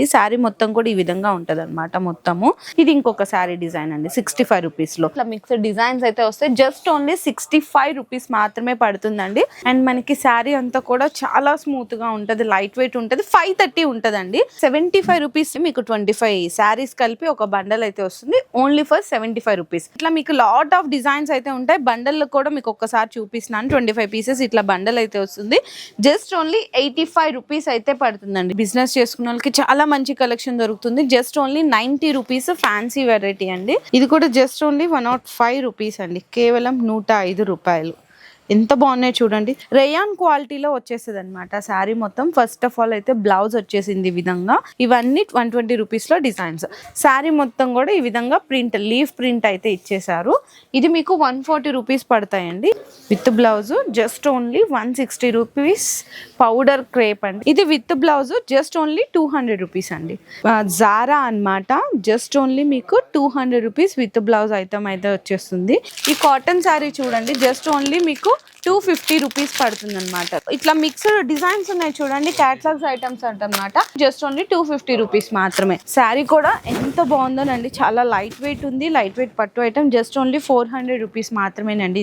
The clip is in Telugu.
అండి. శారీ మొత్తం కూడా ఈ విధంగా ఉంటది అనమాట మొత్తము. ఇది ఇంకొక శారీ డిజైన్ అండి సిక్స్టీ ఫైవ్ రూపీస్లో. ఇట్లా మిక్స్డ్ డిజైన్స్ అయితే వస్తాయి. Just only sixty five rupees మాత్రమే పడుతుందండి. అండ్ మనకి శారీ అంతా కూడా చాలా స్మూత్గా ఉంటది లైట్ వెయిట్ ఉంటది. ఫైవ్ థర్టీ ఉంటదండి. సెవెంటీ ఫైవ్ రూపీస్ మీకు ట్వంటీ ఫైవ్ శారీస్ కలిపి ఒక బండల్ అయితే వస్తుంది. Only for seventy five rupees ఇట్లా మీకు లాట్ ఆఫ్ డిజైన్స్ అయితే ఉంటాయి. బండల్ కూడా మీకు ఒక్కసారి చూపిస్తున్నాను. ట్వంటీ ఫైవ్ పీసెస్ ఇట్లా బండల్ అయితే వస్తుంది. Just only eighty five rupees అయితే పడుతుందండి. బిజినెస్ చేసుకున్న వాళ్ళకి చాలా మంచి కలెక్షన్ దొరుకుతుంది. Just only ninety rupees fancy variety అండి. ఇది కూడా just only one not five rupees అండి. కేవలం నూట ఐదు రూపాయలు. ఎంత బాగున్నాయి చూడండి. రేయాన్ క్వాలిటీలో వచ్చేస్తుంది అనమాట శారీ మొత్తం ఫస్ట్ ఆఫ్ ఆల్ అయితే బ్లౌజ్ వచ్చేసింది ఈ విధంగా. ఇవన్నీ వన్ ట్వంటీ రూపీస్లో డిజైన్స్. శారీ మొత్తం కూడా ఈ విధంగా ప్రింట్ లీఫ్ ప్రింట్ అయితే ఇచ్చేసారు ఇది మీకు వన్ ఫార్టీ రూపీస్ పడతాయండి. With blouse just only one sixty rupees. Powder crepe అండి. ఇది with blouse just only two hundred rupees అండి. జారా అన్నమాట. జస్ట్ ఓన్లీ మీకు two hundred rupees with blouse item అయితే వచ్చేస్తుంది. ఈ కాటన్ శారీ చూడండి. జస్ట్ ఓన్లీ మీకు టూ ఫిఫ్టీ రూపీస్ పడుతుంది అనమాట ఇట్లా మిక్స్డ్ డిజైన్స్ ఉన్నాయి చూడండి catalogues items అంటన్నమాట. Just only two fifty rupees మాత్రమే. శారీ కూడా ఎంత బాగుందోనండి చాలా లైట్ వెయిట్ ఉంది లైట్ వెయిట్ పట్టు item just only four hundred rupees మాత్రమేనండి.